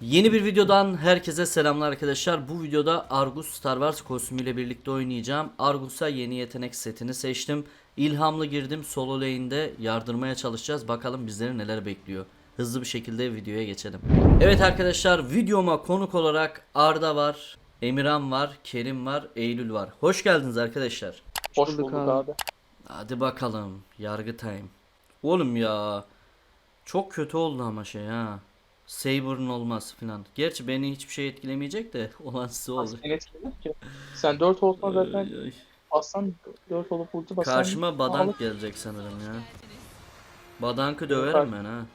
Yeni bir videodan herkese selamlar arkadaşlar. Bu videoda Argus Star Wars kostümüyle birlikte oynayacağım. Argus'a yeni yetenek setini seçtim. İlhamlı girdim. Solo lane'de yardırmaya çalışacağız. Bakalım bizleri neler bekliyor. Hızlı bir şekilde videoya geçelim. Evet arkadaşlar videoma konuk olarak Arda var, Emirhan var, Kerim var, Eylül var. Hoş geldiniz arkadaşlar. Hoş bulduk bulduk abi. abi. Hadi bakalım. Yargı time. Oğlum ya. Çok kötü oldu ama şey ha. Saber'ın olması filan. Gerçi beni hiçbir şey etkilemeyecek de olan size oldu. Seni etkiler ki. Sen 4 olsan zaten bassan 4 olup ulti bassan. Karşıma badank Alıp- gelecek sanırım ya. Badankı döverim ben ha.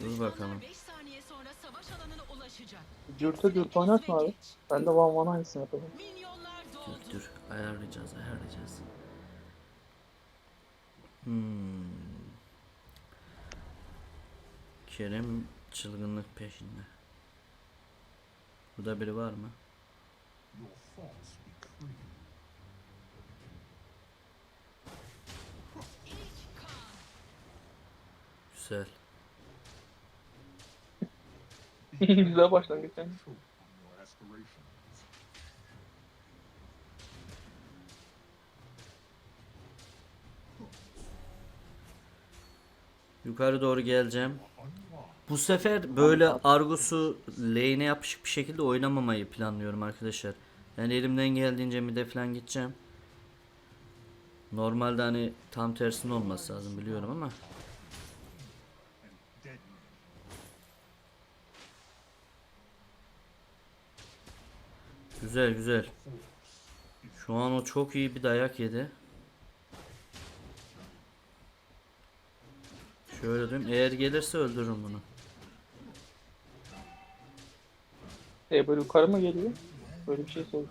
Dur bakalım. 5 saniye sonra savaş alanına ulaşacak. Dürte dürte oynatma abi. Ben de Van Van aynısını yapalım. Dur dur. Ayarlayacağız ayarlayacağız. Hmm. Kerem çılgınlık peşinde. Burada biri var mı? Güzel. Güzel başlangıç. Yukarı doğru geleceğim. Bu sefer böyle Argus'u lane'e yapışık bir şekilde oynamamayı planlıyorum arkadaşlar. Yani elimden geldiğince mid'e falan gideceğim. Normalde hani tam tersinin olması lazım biliyorum ama. Güzel güzel. Şu an o çok iyi bir dayak yedi. Şöyle diyeyim. Eğer gelirse öldürürüm bunu. E böyle yukarı mı geliyor? Böyle bir şey sordum.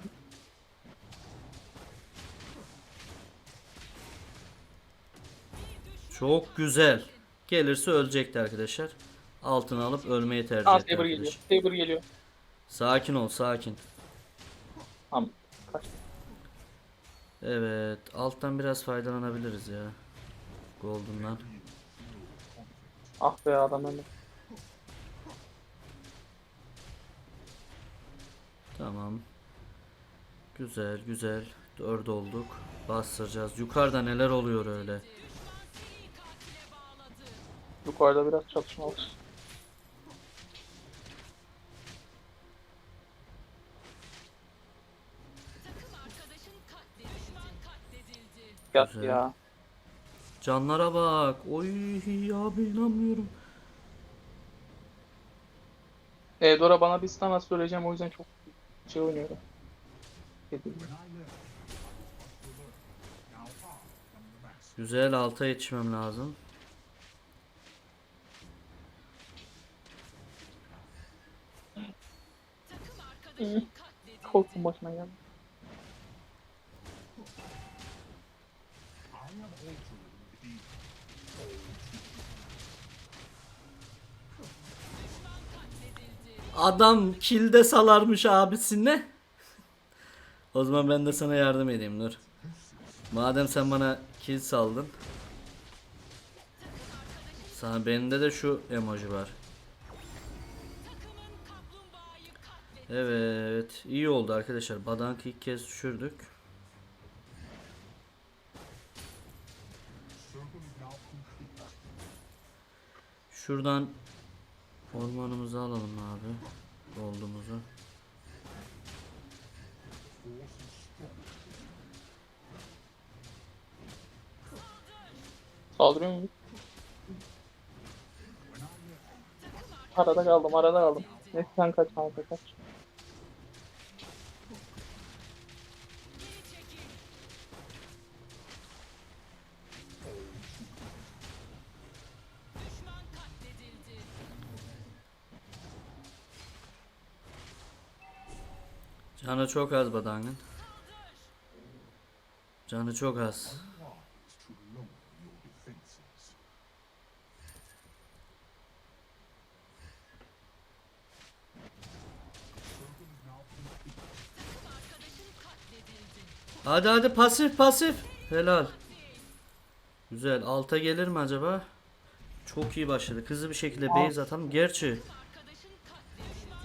Çok güzel. Gelirse ölecekti arkadaşlar. Altını alıp ölmeyi tercih Aa etti Saber geliyor. Saber geliyor. Sakin ol sakin. Tamam. Kaç. Evet. Alttan biraz faydalanabiliriz ya. Golden'dan. Ah be adam önde. Tamam. Güzel güzel. Dört olduk. Bastıracağız. Yukarıda neler oluyor öyle. Yukarıda biraz çatışma Güzel. ya. Canlara bak. Oy abi inanmıyorum. E Dora bana bir stun söyleyeceğim o yüzden çok şey oynuyorum. Güzel alta yetişmem lazım. Korktum başına geldi. Adam kilde salarmış abisine. o zaman ben de sana yardım edeyim Nur. Madem sen bana kill saldın. Sana bende de şu emoji var. Evet, iyi oldu arkadaşlar. Badank'ı ilk kez düşürdük. Şuradan ormanımızı alalım abi. Gold'umuzu. Saldırıyor muyum? Arada kaldım, arada kaldım. Neyse sen kaç, kanka kaç. Canı çok az Badank'ın. Canı çok az. Hadi hadi pasif pasif. Helal. Güzel. Alta gelir mi acaba? Çok iyi başladı. Hızlı bir şekilde base atalım. Gerçi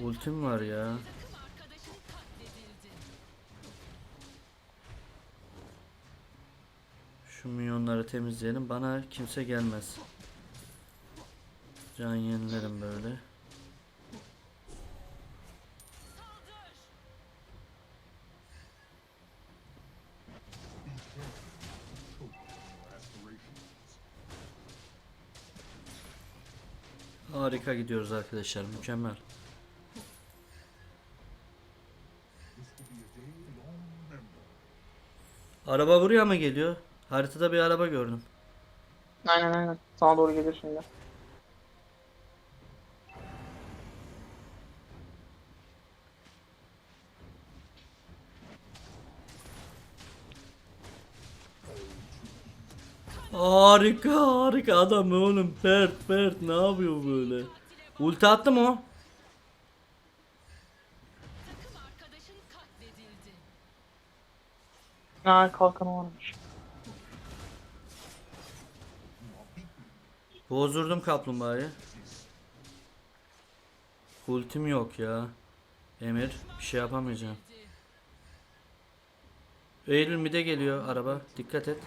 ultim var ya. Şu minyonları temizleyelim. Bana kimse gelmez. Can yenilerim böyle. Harika gidiyoruz arkadaşlar. Mükemmel. Araba buraya mı geliyor? Haritada bir araba gördüm. Aynen aynen. Sana doğru gelir şimdi. Harika harika adam oğlum. Pert pert ne yapıyor böyle? Ulti attı mı o? Ha kalkanı varmış. Bozdurdum kaplumbağayı. Ultim yok ya. Emir bir şey yapamayacağım. Eylül mide geliyor araba. Dikkat et.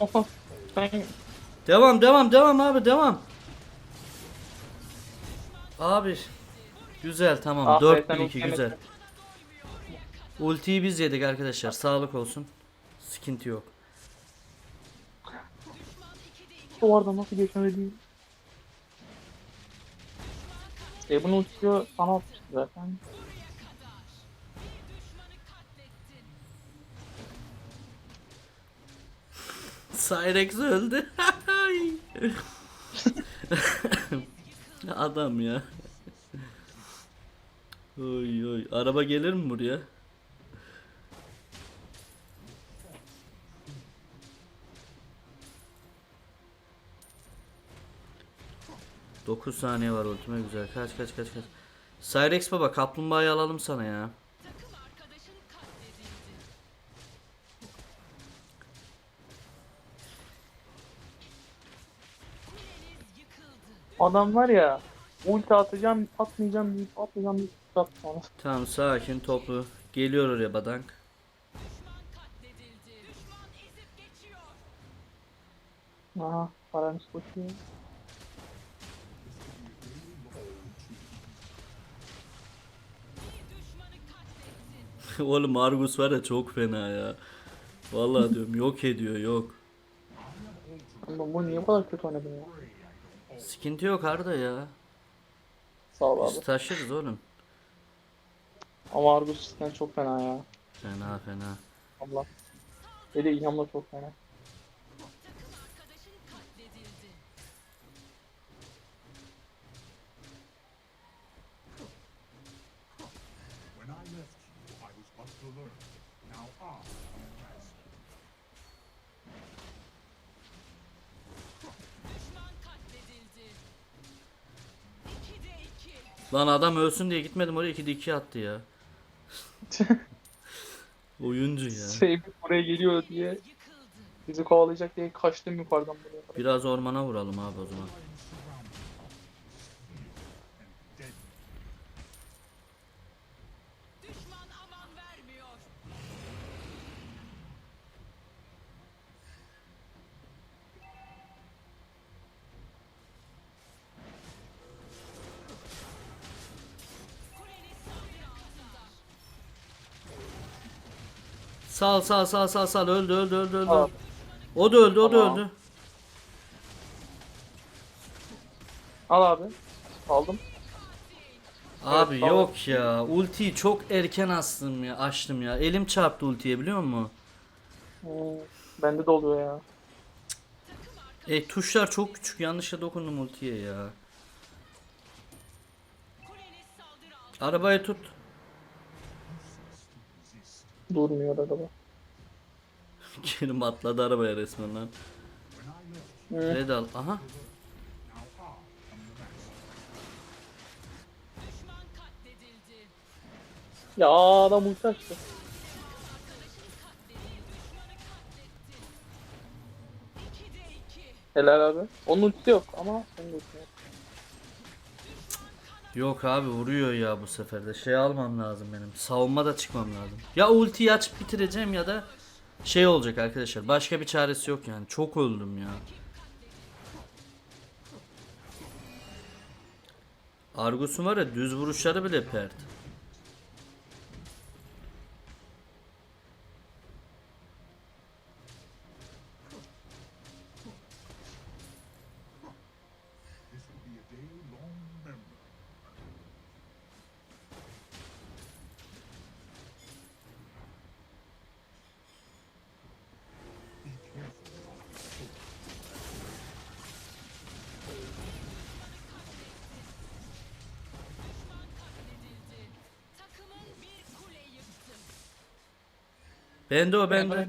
Oha. Ben Devam devam devam abi devam. Abi güzel tamam Ah be, 4 sen 1 2 ulti güzel. Ultiyi biz yedik arkadaşlar. Sağlık olsun. Sıkıntı yok. duvarda nasıl geçemedim? E bunu uçuyor sana atmıştı zaten. Buraya kadar. Bir düşmanı katlettin. Cyrex öldü. Adam ya. Oy oy. Araba gelir mi buraya? Dokuz saniye var ultime güzel. Kaç kaç kaç kaç. Cyrex baba kaplumbağayı alalım sana ya. Adam var ya ulti atacağım atmayacağım deyip atmayacağım deyip attı bana. Tamam sakin toplu. Geliyor oraya badank. Aha paramız koşuyor. Oğlum Argus var ya çok fena ya. Vallahi diyorum yok ediyor yok. Ama bu niye bu kadar kötü oynadım ya? Sıkıntı yok Arda ya. Sağ ol Biz abi. taşırız oğlum. Ama Argus cidden çok fena ya. Fena fena. Allah. Ve de İlham'la çok fena. Lan adam ölsün diye gitmedim oraya 2'de 2 attı ya. Oyuncu ya. Şey buraya geliyor diye bizi kovalayacak diye kaçtım yukarıdan buraya. Biraz ormana vuralım abi o zaman. Sal sal sal sal sal öldü öldü öldü öldü. Aa. O da öldü o da Tamam. öldü. Al abi. Aldım. Abi tamam. yok ya. Ultiyi çok erken astım ya açtım ya. Elim çarptı ultiye biliyor musun? Hmm, bende de oluyor ya. E tuşlar çok küçük yanlışla dokundum ultiye ya. Arabayı tut. Durmuyor araba. Kerim atladı arabaya resmen lan. Evet. Red al. Aha. Ya adam uçaştı. Helal abi. Onun ultisi yok ama onun ultisi yok. Yok abi vuruyor ya bu sefer de. Şey almam lazım benim. Savunma da çıkmam lazım. Ya ultiyi açıp bitireceğim ya da şey olacak arkadaşlar. Başka bir çaresi yok yani. Çok öldüm ya. Argus'un var ya düz vuruşları bile pert. Bende o bende.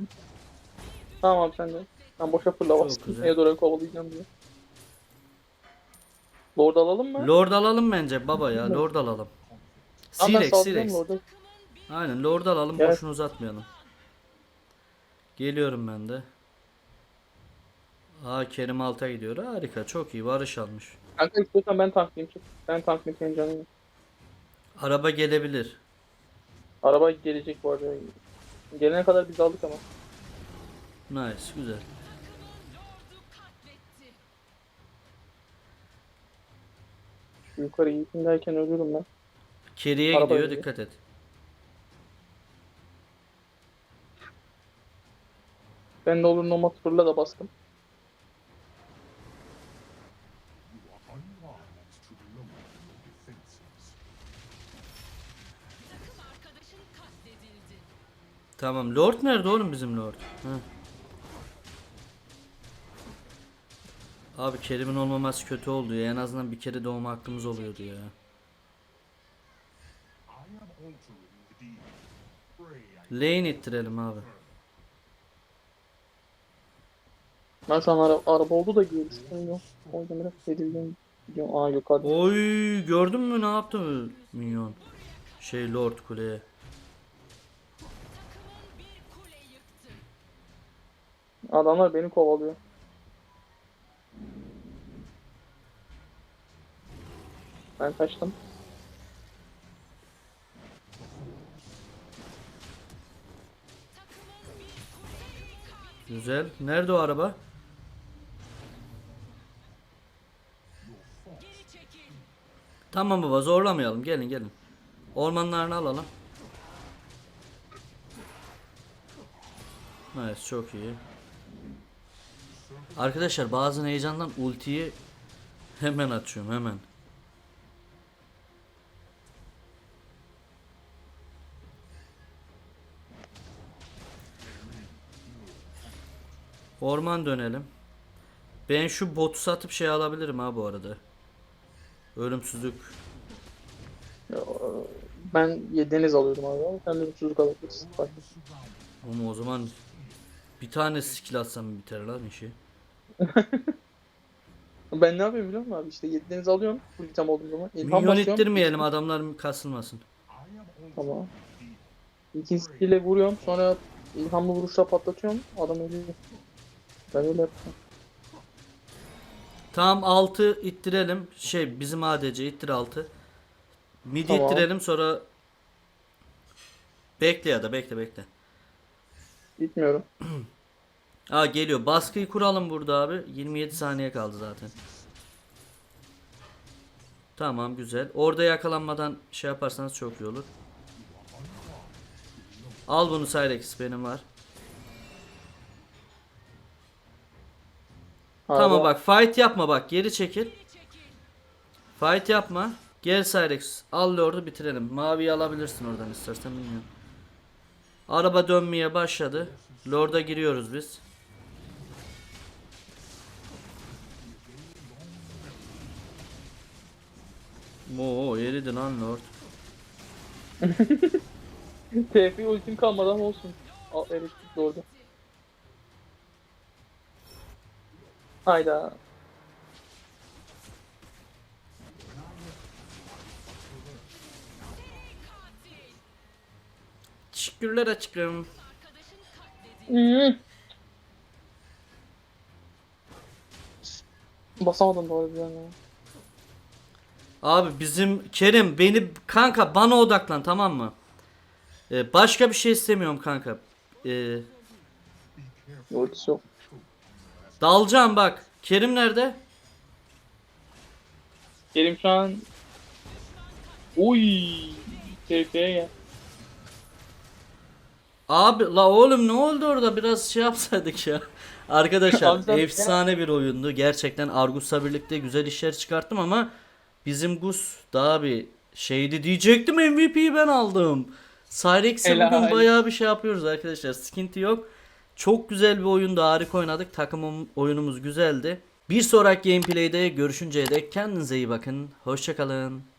Tamam abi sen de. Ben boşa fırla bastım. güzel. Eudora'yı kovalayacağım diye. Lord alalım mı? Lord alalım bence baba ya. Lord alalım. Silex Silex. Aynen Lord alalım Evet. boşuna uzatmayalım. Geliyorum ben de. Aa Kerim alta gidiyor. Harika çok iyi. Varış almış. Kanka istiyorsan ben tanklayayım. Ben tanklayayım senin canını. Araba gelebilir. Araba gelecek bu arada. Gelene kadar biz aldık ama. Nice güzel. Şu yukarı gittim derken ölürüm ben. Keriye Araba gidiyor geliyor. dikkat et. Ben de olur nomad fırla da bastım. Tamam. Lord nerede oğlum bizim Lord? Heh. Abi Kerim'in olmaması kötü oldu ya. En azından bir kere doğma hakkımız oluyordu ya. Lane ittirelim abi. Ben şu an ara- araba oldu da görüştüm O yüzden biraz tedirgin gidiyorum. Aa yukarıda. Oy gördün mü ne yaptı minyon? Şey Lord kuleye. Adamlar beni kovalıyor. Ben kaçtım. Güzel. Nerede o araba? Tamam baba zorlamayalım. Gelin gelin. Ormanlarını alalım. Evet çok iyi. Arkadaşlar bazen heyecandan ultiyi hemen açıyorum hemen. Orman dönelim. Ben şu botu satıp şey alabilirim ha bu arada. Ölümsüzlük. Ben deniz alıyordum abi ama sen çocuk alabilirsin. Ama o zaman bir tane skill atsam biter lan işi. Ben ne yapayım biliyor musun abi? İşte yedi deniz alıyorum. Full item olduğum zaman. İlham Minyon basıyorum. ittirmeyelim adamlar kasılmasın. Tamam. the deed. İkinci skill'e vuruyorum. Sonra ilhamlı vuruşla patlatıyorum. Adam ölüyor. Ben öyle yaptım. Tamam 6 ittirelim. Şey bizim ADC ittir 6. Mid Tamam. ittirelim sonra Bekle ya da bekle bekle. Gitmiyorum. Aa geliyor. Baskıyı kuralım burada abi. 27 saniye kaldı zaten. Tamam güzel. Orada yakalanmadan şey yaparsanız çok iyi olur. Al bunu Cyrex benim var. Tamam Araba- bak fight yapma bak geri çekil. Geri çekil. Fight yapma. Gel Cyrex. Al Lord'u bitirelim. Maviyi alabilirsin oradan istersen bilmiyorum. Araba dönmeye başladı. Lord'a giriyoruz biz. Oo eridi lan Lord. TF ultim kalmadı ama olsun. Al elektrik de orada. Hayda. Teşekkürler katledildi. Hmm. Basamadım doğru bir yana. Abi bizim Kerim beni kanka bana odaklan tamam mı? Ee, başka bir şey istemiyorum kanka. Ee, Ultisi yok. dalacağım bak. Kerim nerede? Kerim şu an... Uy, tehlikeye gel. Abi la oğlum ne oldu orada biraz şey yapsaydık ya. Arkadaşlar Abi sen- efsane bir oyundu. Gerçekten Argus'la birlikte güzel işler çıkarttım ama bizim Gus daha bir şeydi diyecektim MVP'yi ben aldım. Cyrex'e bugün bayağı bir şey yapıyoruz arkadaşlar. Sıkıntı yok. Çok güzel bir oyundu. Harika oynadık. Takımım oyunumuz güzeldi. Bir sonraki gameplay'de görüşünceye dek kendinize iyi bakın. Hoşçakalın.